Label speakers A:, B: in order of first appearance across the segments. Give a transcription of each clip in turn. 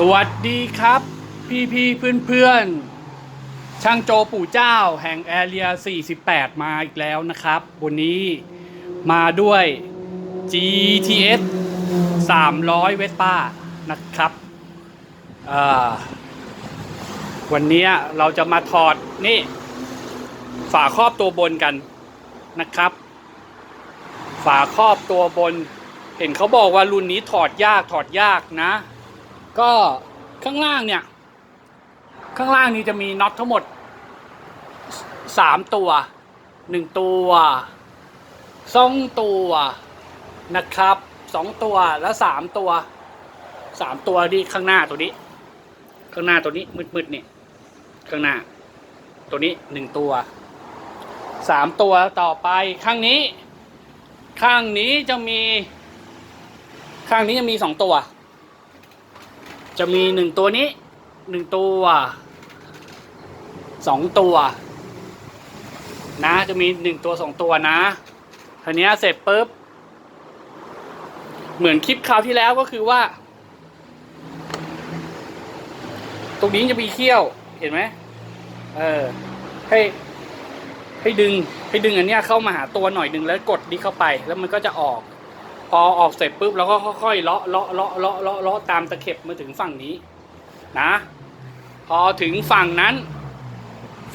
A: สวัสดีครับ พี่พี่เพื่อนเพื่อนช่างโจปู่เจ้าแห่งแอเรีย 48 มาอีกแล้วนะครับ วันนี้มาด้วย GTS 300เวสป้านะครับวันนี้เราจะมาถอดนี่ ฝาครอบตัวบนกันนะครับ ฝาครอบตัวบน เห็นเขาบอกว่ารุ่นนี้ถอดยากถอดยากนะ ก็ข้างล่างเนี่ย ข้างล่างนี้จะมีน็อตทั้งหมดสามตัวหนึ่งตัวสองตัวนะครับสองตัวแล้วสามตัวสามตัวนี่ข้างหน้าตัวนี้ ข้างหน้าตัวนี้มืดๆนี่ข้างหน้า ตัวนี้หนึ่งตัวสามตัวต่อไปข้างนี้ ข้างนี้จะมี ข้างนี้จะมีสองตัว จะมีหนึ่งตัวนี้หนึ่งตัวสองตัว นะจะมีหนึ่งตัวสองตัวนะทีนี้เสร็จปุ๊บ เหมือนคลิปคราวที่แล้วก็คือว่า ตรงนี้จะมีเขี้ยวเห็นไหมเออให้ให้ดึงให้ดึงอันเนี้ยเข้ามาหาตัวหน่อยหนึ่งแล้วกดนี้เข้าไปแล้วมันก็จะออก พอออกเสร็จปุ๊บเราก็ค่อยๆเลาะเลาะเลาะเลาะเลาะเลาะตามตะเข็บมาถึงฝั่งนี้นะ พอถึงฝั่งนั้น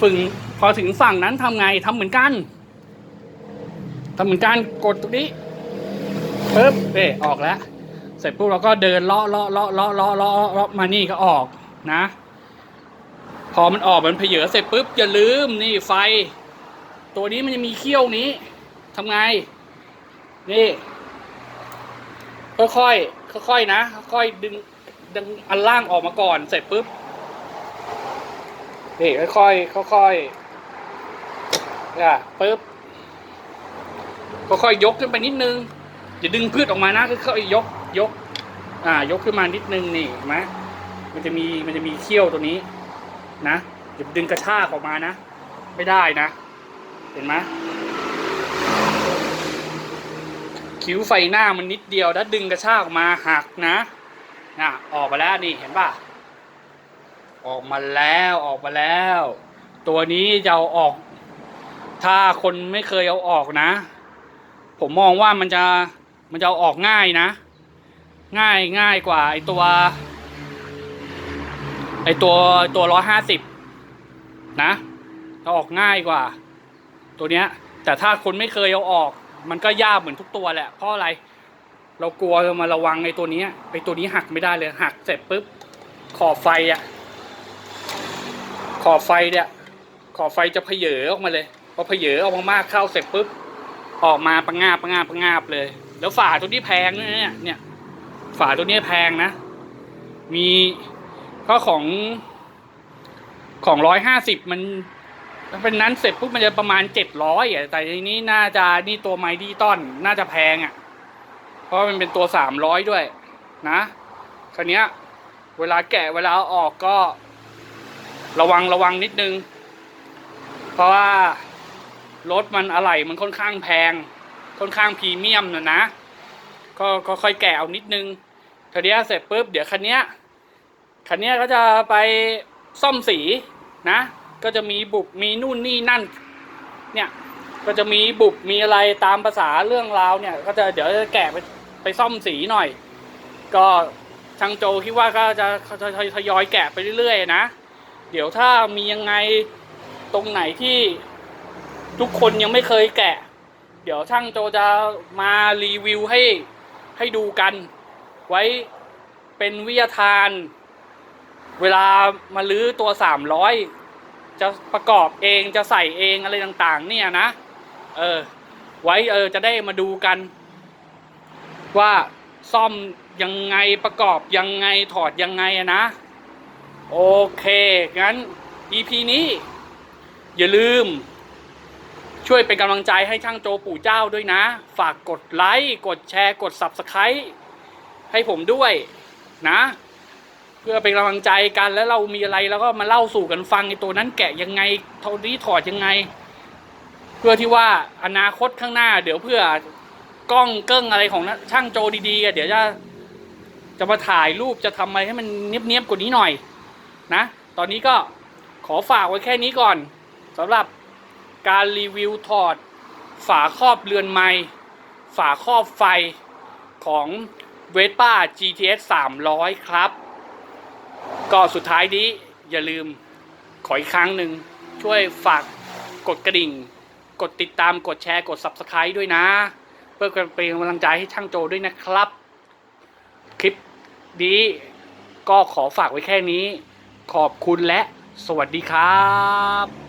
A: ฝึงพอถึงฝั่งนั้นทำไงทำเหมือนกันทำเหมือนกันกดตรงนี้ปุ๊บเออออกแล้ว เสร็จปุ๊บเราก็เดินเลาะเลาะเลาะเลาะเลาะเลาะเลาะมานี่ก็ออกนะ พอมันออกมันเพเยอเสร็จปุ๊บอย่าลืมนี่ไฟ ตัวนี้มันจะมีเขี้ยวนี้ทำไง นี่ ค่อยๆค่อยๆนะ ค่อยๆดึงดึงอันล่างออกมาก่อน เสร็จปุ๊บนี่ค่อยๆค่อยๆอะปุ๊บค่อยๆยกขึ้นไปนิดนึงอย่าดึงพืชออกมานะค่อยๆยกยก อ่า ยกขึ้นมานิดนึงนี่เห็นไหมมันจะมีมันจะมีเขี้ยวตัวนี้ นะอย่าดึงกระชากออกมานะ ไม่ได้นะ เห็นไหม คิ้วไฟหน้ามันนิดเดียวถ้าดึงกระชากออกมาหักนะน่ะออกมาแล้วนี่เห็นป่ะออกมาแล้วออกมาแล้ว ตัวนี้จะเอาออก ถ้าคนไม่เคยเอาออกนะ ผมมองว่ามันจะมันจะเอาออกง่ายนะ ง่ายง่ายกว่าไอตัว ไอตัวตัวร้อยห้าสิบนะเอาออกง่ายกว่า ตัวเนี้ย แต่ถ้าคนไม่เคยเอาออก มันก็ยากเหมือนทุกตัวแหละเพราะอะไร เรากลัวมาระวังไอ้ตัวนี้ไอ้ตัวนี้หักไม่ได้เลยหักเสร็จปุ๊บขอบไฟอะขอบไฟเนี่ยขอบไฟจะเพเยอออกมาเลยพอเพเยอออกมามากเข้าเสร็จปุ๊บออกมาปังงาบปังงาบปังงาบเลย แล้วฝาตัวนี้แพงด้วยเนี่ยเนี่ยฝาตัวนี้แพงนะ มีก็ของของร้อยห้าสิบมัน ถ้าเป็นนั้นเสร็จปุ๊บมันจะประมาณเจ็ดร้อยอะแต่ทีนี้น่าจะนี่ตัวไมดีต้อนน่าจะแพงอะ เพราะมันเป็นตัวสามร้อยด้วย นะคราวเนี้ยเวลาแกะเวลาเอาออกก็ ระวังระวังนิดนึง เพราะว่ารถมันอะไหล่มันค่อนข้างแพง ค่อนข้างพรีเมียมนะนะ ก็ก็ค่อยแกะเอานิดนึงทีเนี้เสร็จปุ๊บเดี๋ยวคันนี้คันนี้ก็จะไปซ่อมสีนะ ก็จะมีบุบมีนู่นนี่นั่น เนี่ยก็จะมีบุบมีอะไรตามภาษาเรื่องราวเนี่ย ก็จะเดี๋ยวจะแกะไปไปซ่อมสีหน่อย ก็ช่างโจคิดว่าก็จะทยอยแกะไปเรื่อยๆนะเดี๋ยวถ้ามียังไงตรงไหนที่ทุกคนยังไม่เคยแกะ เดี๋ยวช่างโจจะมารีวิวให้ให้ดูกัน ไว้เป็นวิทยาทาน เวลามาลื้อตัวสามร้อย จะประกอบเองจะใส่เองอะไรต่างๆ เนี่ยนะ เออ ไว้เออจะได้มาดูกัน ว่าซ่อมยังไงประกอบยังไงถอดยังไงอะนะ โอเคงั้น EP นี้ อย่าลืม ช่วยเป็นกำลังใจให้ช่างโจปู่เจ้าด้วยนะ ฝากกดไลค์ กดแชร์ กด Subscribe ให้ผมด้วยนะ เพื่อเป็นกำลังใจกันแล้วเรามีอะไรแล้วก็มาเล่าสู่กันฟังไอตัวนั้นแกะยังไงเท่านี้ถอดยังไง เพื่อที่ว่าอนาคตข้างหน้า เดี๋ยวเพื่อกล้องเกิ้งอะไรของช่างโจดีๆเดี๋ยวจะจะมาถ่ายรูปจะทำอะไรให้มันเนียบๆกว่านี้หน่อยนะ ตอนนี้ก็ขอฝากไว้แค่นี้ก่อนสำหรับการรีวิวถอด ฝาครอบเรือนไม้ฝาครอบไฟของเวสป้า GTS 300 ครับ ก็สุดท้ายนี้อย่าลืมขออีกครั้งหนึ่งช่วยฝากกดกระดิ่ง กดติดตามกดแชร์กด Subscribe ด้วยนะ เพื่อเป็นกำลังใจให้ช่างโจด้วยนะครับ คลิปนี้ก็ขอฝากไว้แค่นี้ ขอบคุณและสวัสดีครับ